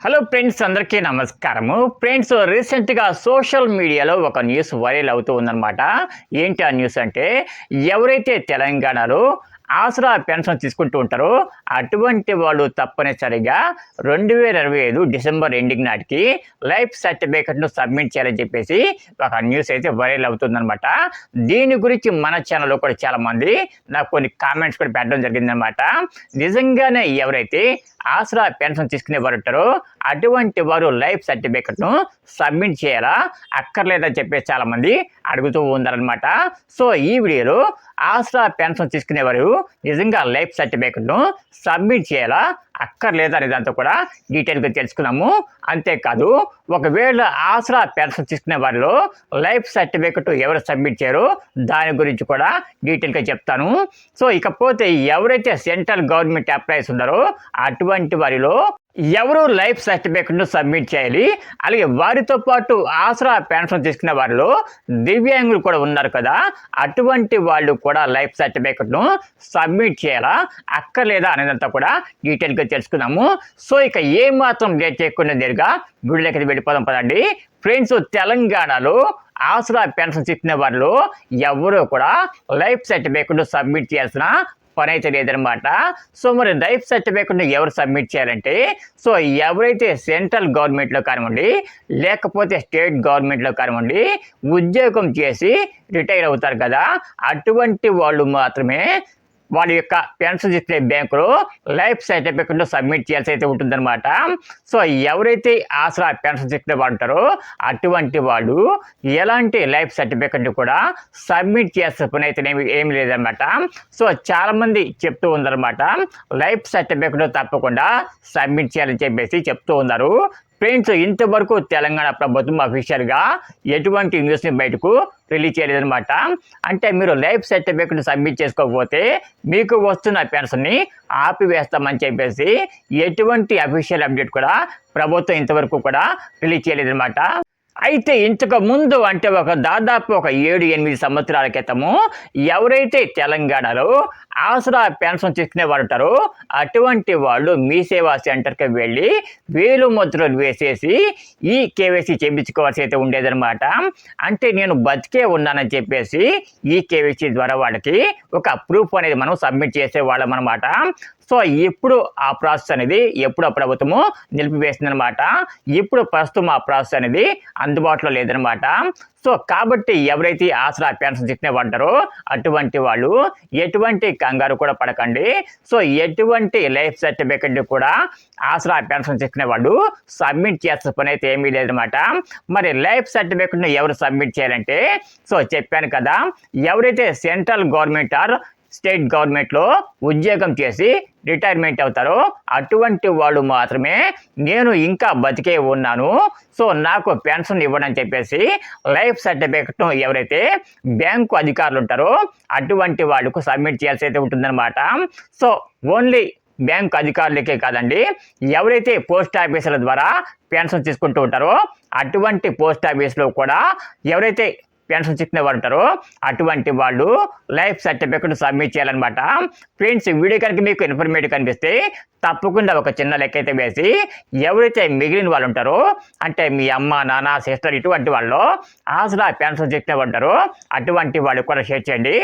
Hello friends అందరికీ నమస్కారము. Friends రీసెంట్గా సోషల్ మీడియాలో ఒక న్యూస్ వైరల్ అవుతూ ఉందన్నమాట. ఏంటి ఆ న్యూస్ అంటే ఎవరైతే తెలంగాణలో ఆసరా పెన్షన్ తీసుకుంటూ ఉంటారో. అటువంటి వాళ్ళు తప్పనిసరిగా రెండు వేల ఇరవై ఐదు డిసెంబర్ ఎండింగ్ నాటికి లైఫ్ సర్టిఫికెట్ను సబ్మిట్ చేయాలని చెప్పేసి ఒక న్యూస్ అయితే వైరల్ అవుతుందనమాట దీని గురించి మన ఛానల్లో కూడా చాలామంది నాకు కొన్ని కామెంట్స్ కూడా పెట్టడం జరిగిందనమాట నిజంగానే ఎవరైతే ఆసరా పెన్షన్ తీసుకునే వారు ఉంటారో అటువంటి వారు లైఫ్ సర్టిఫికెట్ను సబ్మిట్ చేయాలా అక్కర్లేదని చెప్పేసి చాలామంది అడుగుతూ ఉన్నారనమాట సో ఈ వీడియోలో ఆసరా పెన్షన్ తీసుకునేవారు నిజంగా లైఫ్ సర్టిఫికెట్ను సబ్మిట్ చేయాలా? అక్కర్లేదా అనే దాంతో కూడా డీటెయిల్గా తెలుసుకున్నాము. అంతేకాదు ఒకవేళ ఆసరా పెన్షన్ తీసుకునే వారిలో లైఫ్ సర్టిఫికెట్ ఎవరు సబ్మిట్ చేయరో దాని గురించి కూడా డీటెయిల్గా చెప్తాను. సో ఇకపోతే ఎవరైతే సెంట్రల్ గవర్నమెంట్ ఎంప్లాయీస్ ఉన్నారో అటువంటి వారిలో ఎవరు లైఫ్ సర్టిఫికెట్ను సబ్మిట్ చేయాలి? అలాగే వారితో పాటు ఆసరా పెన్షన్ తీసుకునే వారిలో దివ్యాంగులు కూడా ఉన్నారు కదా అటువంటి వాళ్ళు కూడా లైఫ్ సర్టిఫికెట్ను సబ్మిట్ చేయాలా? అక్కర్లేదా అనేదంతా కూడా డీటెయిల్గా తెలుసుకున్నాము సో ఇక ఏ మాత్రం లేట్ చేయకుండా నేరుగా గుడిలోకి వెళ్ళిపోదాం పదండి. ఫ్రెండ్స్ తెలంగాణలో ఆసరా పెన్షన్ ఇచ్చిన వాళ్ళు ఎవరు కూడా లైఫ్ సర్టిఫికెట్ సబ్మిట్ చేయాల్సిన పని అయితే లేదనమాట సో మరి లైఫ్ సర్టిఫికెట్ను ఎవరు సబ్మిట్ చేయాలంటే సో ఎవరైతే సెంట్రల్ గవర్నమెంట్లో కానివ్వండి లేకపోతే స్టేట్ గవర్నమెంట్లో కానివ్వండి ఉద్యోగం చేసి రిటైర్ అవుతారు కదా అటువంటి వాళ్ళు మాత్రమే వాళ్ళ యొక్క పెన్షన్ ఇచ్చే బ్యాంకులో లైఫ్ సర్టిఫికెట్ సబ్మిట్ చేయాల్సి అయితే ఉంటుందన్నమాట. సో ఎవరైతే ఆసరా పెన్షన్ ఇచ్చే వాళ్ళు ఉంటారో అటువంటి వాళ్ళు ఎలాంటి లైఫ్ సర్టిఫికెట్ కూడా సబ్మిట్ చేసే పని అయితే ఏమి ఏమి లేదనమాట సో చాలామంది చెప్తూ ఉందన్నమాట. లైఫ్ సర్టిఫికెట్ తప్పకుండా సబ్మిట్ చేయాలని చెప్పేసి చెప్తూ ఉన్నారు. ఫ్రెండ్స్ ఇంతవరకు తెలంగాణ ప్రభుత్వం అఫీషియల్గా ఎటువంటి న్యూస్ని బయటకు రిలీజ్ చేయలేదన్నమాట. అంటే మీరు లైఫ్ సర్టిఫికెట్ సబ్మిట్ చేసుకోకపోతే మీకు వస్తున్న పెన్షన్ని ఆపివేస్తామని చెప్పేసి ఎటువంటి అఫీషియల్ అప్డేట్ కూడా ప్రభుత్వం ఇంతవరకు కూడా రిలీజ్ చేయలేదన్నమాట. అయితే ఇంతకు ముందు అంటే ఒక దాదాపు ఒక ఏడు ఎనిమిది సంవత్సరాల క్రితము ఎవరైతే తెలంగాణలో ఆసరా పెన్షన్ తీసుకునే వారు ఉంటారో అటువంటి వాళ్ళు మీ సేవా సెంటర్కి వెళ్ళి వేలు ముద్రలు వేసేసి ఈ కేవైసీ చేయించుకోవాల్సి అయితే ఉండేదన్నమాట. అంటే నేను బతికే ఉన్నానని చెప్పేసి ఈ కేవైసీ ద్వారా వాళ్ళకి ఒక ప్రూఫ్ అనేది మనం సబ్మిట్ చేసేవాళ్ళం అనమాట సో ఇప్పుడు ఆ ప్రాసెస్ అనేది ఎప్పుడు ప్రభుత్వము నిలిపివేసిందనమాట ఇప్పుడు ప్రస్తుతం ఆ ప్రాసెస్ అనేది అందుబాటులో లేదనమాట సో కాబట్టి ఎవరైతే ఆసరా పెన్షన్ చెప్పిన పడ్డారో అటువంటి వాళ్ళు ఎటువంటి కంగారు కూడా పడకండి. సో ఎటువంటి లైఫ్ సర్టిఫికెట్ కూడా ఆసరా పెన్షన్ ఇచ్చిన వాళ్ళు సబ్మిట్ చేసే పని అయితే ఏమీ లేదనమాట మరి లైఫ్ సర్టిఫికెట్ను ఎవరు సబ్మిట్ చేయాలంటే సో చెప్పాను కదా ఎవరైతే సెంట్రల్ గవర్నమెంట్ ఆర్ స్టేట్ గవర్నమెంట్లో ఉద్యోగం చేసి రిటైర్మెంట్ అవుతారో అటువంటి వాళ్ళు మాత్రమే నేను ఇంకా బతికే ఉన్నాను. సో నాకు పెన్షన్ ఇవ్వడం చెప్పేసి లైఫ్ సర్టిఫికెట్ను ఎవరైతే బ్యాంకు అధికారులు ఉంటారో అటువంటి వాళ్ళకు సబ్మిట్ చేయాల్సి అయితే ఉంటుందన్నమాట. సో ఓన్లీ బ్యాంక్ అధికారులకే కాదండి ఎవరైతే పోస్ట్ ఆఫీసుల ద్వారా పెన్షన్ తీసుకుంటూ ఉంటారో అటువంటి పోస్ట్ ఆఫీస్లో కూడా ఎవరైతే పెన్షన్ చెప్పిన వారు అటువంటి వాళ్ళు లైఫ్ సర్టిఫికెట్ సబ్మిట్ చేయాలన్నమాట. ఫ్రెండ్స్ వీడియో కనుక మీకు ఇన్ఫర్మేటివ్ కనిపిస్తే తప్పకుండా ఒక చిన్న లెక్క అయితే వేసి ఎవరైతే మిగిలిన వాళ్ళు ఉంటారో అంటే మీ అమ్మ నాన్న సిస్టర్ ఇటువంటి వాళ్ళు ఆసరా పెన్షన్ చెప్పిన ఉంటారో అటువంటి వాళ్ళు కూడా షేర్ చేయండి.